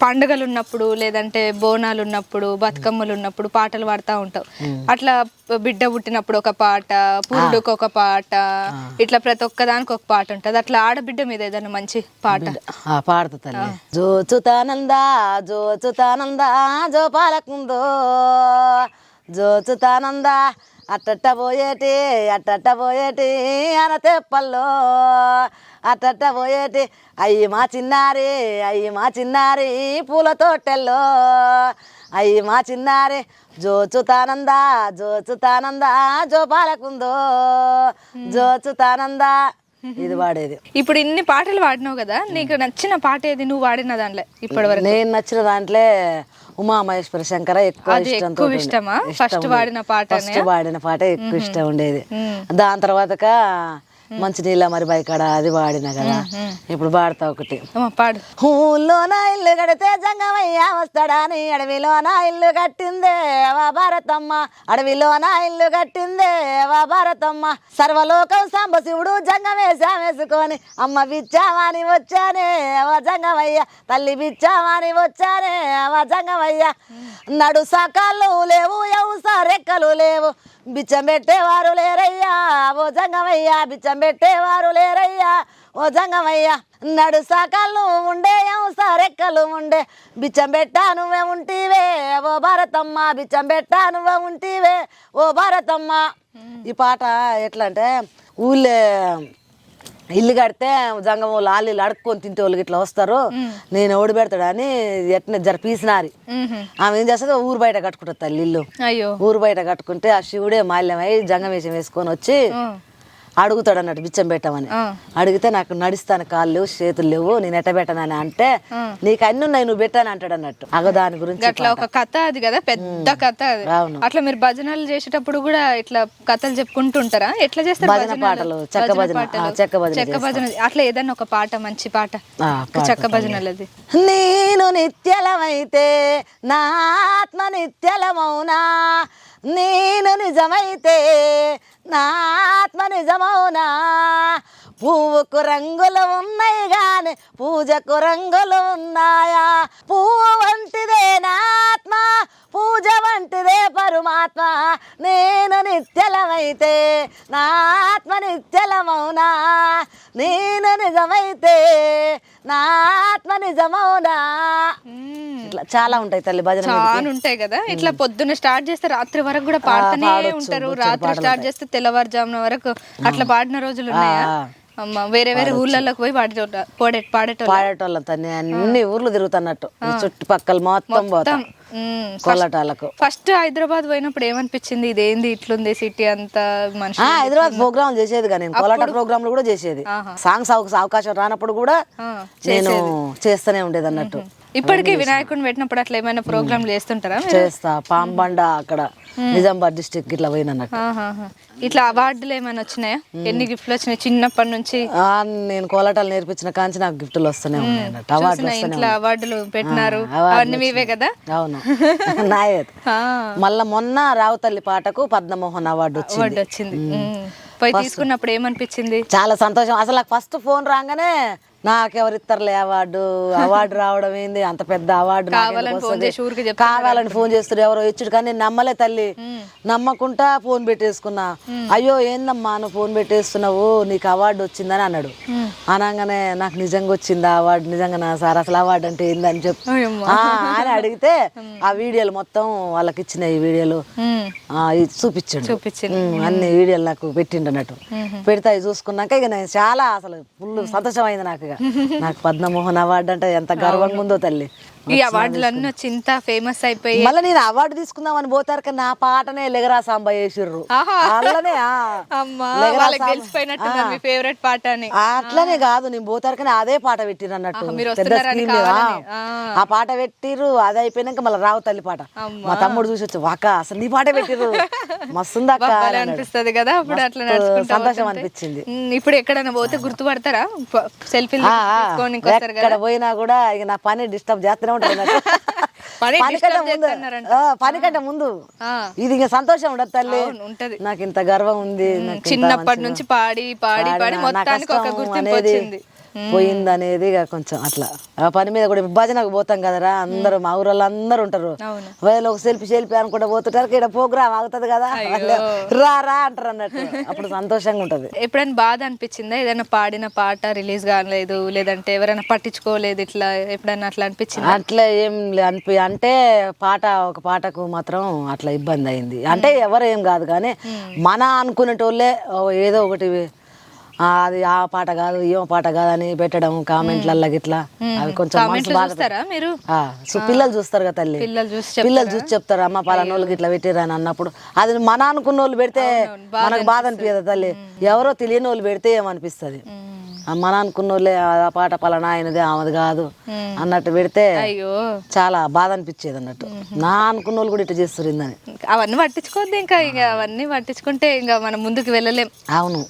పండుగలు ఉన్నప్పుడు లేదంటే బోనాలు ఉన్నప్పుడు బతుకమ్మలు ఉన్నప్పుడు పాటలు పాడుతూ ఉంటావు అట్లా బిడ్డ పుట్టినప్పుడు ఒక పాట పురుడుకు ఒక పాట ఇట్లా ప్రతి ఒక్కదానికి ఒక పాట ఉంటుంది. అట్లా ఆడబిడ్డ మీద ఏదైనా మంచి పాట? ఆ పాడుతా తల్లి. జోచుతానంద జోచుతానంద జో పాలకుందో జోచుతానంద అట్టట్ట పోయేటి అట్టట్ట పోయేటి అన తెప్పల్లో. అట్టట్ట పోయేటి అయ్యి మా చిన్నారి అయ్యి మా చిన్నారి పూల తోటెల్లో. అయ్యి మా చిన్నారి జోచుతానంద జోచుతానంద జో పాలకుందో జోచుతానంద ఇది వాడేది ఇప్పుడు ఇన్ని పాటలు పాడినావు కదా నీకు నచ్చిన పాట ఏది నువ్వు వాడిన దాంట్లో ఇప్పటి వరకు నేను నచ్చిన దాంట్లో ఉమా మహేశ్వర శంకర ఎక్కువ. ఇష్టమా? ఉండేది. వాడిన పాటనే? First వాడిన పాట ఎక్కువ ఇష్టం ఉండేది. దాని తర్వాత మంచి నీళ్ళ మరి బైకాడ అది వాడిన కదా. ఇప్పుడు పాడతా ఒకటి. పాడు. ఊళ్ళో నా ఇల్లు కడితే జంగమయ్య వస్తాడని అడవిలో నా ఇల్లు కట్టిందే వా భారతమ్మ. అడవిలో నా ఇల్లు కట్టిందే వా భారతమ్మ. సర్వలోకం సాంబశివుడు జంగం వేసుకొని అమ్మ బిచ్చామని వచ్చానే వా జంగమయ్య. తల్లి బిచ్చామని వచ్చానే వా జంగమయ్య. నడు సకాళ్ళు లేవు ఎవుసా రెక్కలు లేవు. బిచ్చం పెట్టేవారు లేరయ్యా ఓ జంగమయ్యా బిచ్చం పెట్టేవారు లేరయ్యా ఓ జంగమయ్యా నడు సకాళ్ళు ఉండే సరెక్కలు రెక్కలు ఉండే బిచ్చం పెట్టా నువ్వే ఉంటివే ఓ భారతమ్మ బిచ్చం పెట్టా నువ్వే ఉంటివే ఓ భారతమ్మ. ఈ పాట ఎట్లా అంటే ఊళ్ళే ఇల్లు కడితే జంగం వాళ్ళు ఆళ్ళు అడుక్కొని తింటే వాళ్ళు ఇట్లా వస్తారు. నేను ఓడి పెడతాడని ఎట్లా జర పీసినారి. ఆమె ఏం చేస్తుంది ఊరు బయట కట్టుకుంటుంది తల్లి ఇల్లు. ఊరు బయట కట్టుకుంటే ఆ శివుడే మాల్యమై జంగం వేషం వేసుకొని వచ్చి. అడుగుతాడు అన్నట్టు బిచ్చం పెట్టమని. అడిగితే నాకు నడుస్తాను కాళ్ళు చేతులు లేవు నేను ఎట్ట పెట్టనని అంటే నీకు అన్ని ఉన్నాయి నువ్వు పెట్టాను అంటాడు అన్నట్టు అగ దాని గురించి అట్లా ఒక కథ అది కదా పెద్ద కథ. అట్లా మీరు భజనలు చేసేటప్పుడు కూడా ఇట్లా కథలు చెప్పుకుంటుంటారా? ఎట్లా చేస్తారు భజన? పాటలు, చెక్క భజన, చెక్క భజన చెక్క భజన. అట్లా ఏదైనా ఒక పాట మంచి పాట. చెక్క భజనలది. నేను నిత్యలమైతే నా ఆత్మ నిత్యలమౌనా? నేను నిజమైతే నా ఆత్మ నిజమౌనా? పువ్వుకు రంగులు ఉన్నాయి గాని పూజకు రంగులు ఉన్నాయా? పువ్వు వంటిదే నా ఆత్మ పూజ వంటిదే పరమాత్మ. నేను నిత్యలమైతే నా ఆత్మ నిత్యలమౌనా నేను నిజమైతే నా ఆత్మ నిజమౌనా. ఇట్లా చాలా ఉంటాయి తల్లి భజన చాలా ఉంటాయి కదా. ఇట్లా పొద్దున్న స్టార్ట్ చేస్తే రాత్రి వరకు కూడా పాడుతూనే ఉంటారు. రాత్రి స్టార్ట్ చేస్తే తెల్లవారుజామున వరకు అట్లా పాడిన రోజులు ఉన్నాయా? వేరే వేరే ఊర్లలోకి పోయి పాడేటోట పాడే పాడేటోళ్ళు? పాడేటోళ్ళం తన్ని అన్ని ఊర్లు తిరుగుతున్నట్టు. చుట్టుపక్కల మొత్తం పోతా. కొల్లటాలకు ఫస్ట్ హైదరాబాద్ పోయినప్పుడు ఏమనిపించింది? ఇదేంది ఇట్లుంది సిటీ అంతా మనిషి హైదరాబాద్ ప్రోగ్రామ్ చేసేది కానీ కోలాట ప్రోగ్రాంలు కూడా చేసేది. సాంగ్స్ అవకాశం రానప్పుడు కూడా నేను చేస్తూనే ఉండేది అన్నట్టు ఇప్పటికీ వినాయకుడిని పెట్టినప్పుడు అట్లా ఏమైనా ప్రోగ్రాంలు చేస్తుంటారా మీరు? చేస్తా. పాంబండ అక్కడ నిజామాబాద్ డిస్టిక్ ఇట్లా ఆహాహా. ఇట్లా అవార్డులు ఏమైనా వచ్చినాయా? ఎన్ని గిఫ్ట్లు వచ్చినాయి? చిన్నప్పటి నుంచి? నేను కోలాటాలు నేర్పించిన కాంచి నాకు గిఫ్ట్లు వస్తూనే ఉన్నాయి ఇంట్లో అవార్డులు పెట్టినారు. అవన్నీ మీవే కదా? అవును. నాయత్ ఆ, మళ్ళా మొన్న రావుతల్లి పాటకు పద్మమోహన్ అవార్డు వచ్చింది. పోయి తీసుకున్నప్పుడు ఏమనిపించింది? చాలా సంతోషం. అసలు నాకు ఫస్ట్ ఫోన్ రాగానే నాకెవరు ఇస్తారులే అవార్డు అవార్డు రావడం ఏంది? అంత పెద్ద అవార్డు కావాలని ఫోన్ చేస్తారు ఎవరో ఇచ్చుడు కానీ నమ్మలే తల్లి. నమ్మకుంటా ఫోన్ పెట్టేసుకున్నా. అయ్యో ఏందమ్మా నువ్వు ఫోన్ పెట్టేస్తున్నావు? నీకు అవార్డు వచ్చిందని అన్నాడు. అనగానే నాకు నిజంగా వచ్చిందా అవార్డు? నిజంగా నా సార్ అసలు అవార్డు అంటే ఏందని చెప్పు. అని అడిగితే ఆ వీడియోలు మొత్తం వాళ్ళకి ఇచ్చిన ఈ వీడియోలు చూపించండు. చూపించింది. ఉమ్, అన్ని వీడియోలు నాకు పెట్టిండు. అన్నట్టు. పెడితే అవి చూసుకున్నాక ఇక నేను చాలా అసలు ఫుల్ సంతోషమైంది నాకు ఇక. నాకు పద్మమోహన్ అవార్డు అంటే ఎంత గర్వంగా ఉందో తల్లి. ఈ అవార్డులు అన్నీ వచ్చి ఇంత ఫేమస్ అయిపోయి మళ్ళీ నేను అవార్డు తీసుకుందామని పోతారు కానీ నా పాటనే లెగరా సాంబ వేసిర్రు ఆహా. అట్లనే వాళ్ళకి తెలిసిపోయినట్టు మీ ఫేవరెట్ పాట అని. అట్లనే కాదు నేను పోతారు కానీ అదే పాట పెట్టిర్రు అన్నట్టు. ఆ. పాట పెట్టిర్రు అది అయిపోయినాక మళ్ళీ రావు తల్లి పాట. మా తమ్ముడు చూసి వచ్చి వాక అసలు నీ పాట పెట్టిర్రు. మస్తుందా. అనిపిస్తది కదా అప్పుడు అట్లా సంతోషం. అనిపించింది. ఇప్పుడు ఎక్కడైనా పోతే గుర్తుపడతారా? కదా? పోయినా కూడా ఇక నా పని డిస్టర్బ్ చేస్తూనే నాకు. పని కంటే ముందు. ఇది ఇక సంతోషం ఉండదు తల్లి. ఉంటది. నాకు ఇంత గర్వం ఉంది చిన్నప్పటి నుంచి పాడి పాడి పాడి మొత్తానికి ఒక గుర్తింపు వచ్చింది. పోయింది అనేది ఇక కొంచెం అట్లా. ఆ పని మీద కూడా భజనకు పోతాం కదరా అందరూ మా ఊరోళ్ళు అందరూ ఉంటారు. వాళ్ళు ఒక సెల్ఫీ సెల్ఫీ అనుకుంటా పోతుంటారు ఇక్కడ ప్రోగ్రామ్ ఆగుతుంది కదా. రా రా అంటారు అన్నట్టు. అప్పుడు సంతోషంగా ఉంటది. ఎప్పుడైనా బాధ అనిపించిందా? ఏదైనా పాడిన పాట రిలీజ్ కాలేదు లేదంటే ఎవరైనా పట్టించుకోలేదు ఇట్లా ఎప్పుడైనా అట్లా అనిపించిందా? అట్లా ఏం అనిపి అంటే పాట ఒక పాటకు మాత్రం అట్లా ఇబ్బంది అయింది. అంటే ఎవరు ఏం కాదు కానీ మన అనుకునేటోళ్ళే ఏదో ఒకటి అది ఆ పాట కాదు ఏమో పాట కాదు అని పెట్టడం కామెంట్లల్లో గిట్లా. అవి కొంచెం మనసు మీరు? సో పిల్లలు చూస్తారు కదా తల్లి. పిల్లలు చూసి పిల్లలు చూసి చెప్తారు అమ్మ పలానా వాళ్ళకి ఇట్లా పెట్టిర్రు అని అన్నప్పుడు. అది మన అనుకున్న వాళ్ళు పెడితే మనకు బాధ అనిపించదు తల్లి? ఎవరో తెలియని వాళ్ళు పెడితే ఏమనిపిస్తుంది? ఆ, మన అనుకున్న వాళ్ళే ఆ పాట పలానా ఆయనది ఆమెది కాదు అన్నట్టు పెడితే చాలా బాధ అనిపించేది అన్నట్టు. నా అనుకున్న వాళ్ళు కూడా ఇట్లా చేస్తారు ఇందని. అవన్నీ పట్టించుకోవద్దు ఇంకా ఇక అవన్నీ పట్టించుకుంటే ఇంకా మనం ముందుకు వెళ్ళలేం. అవును.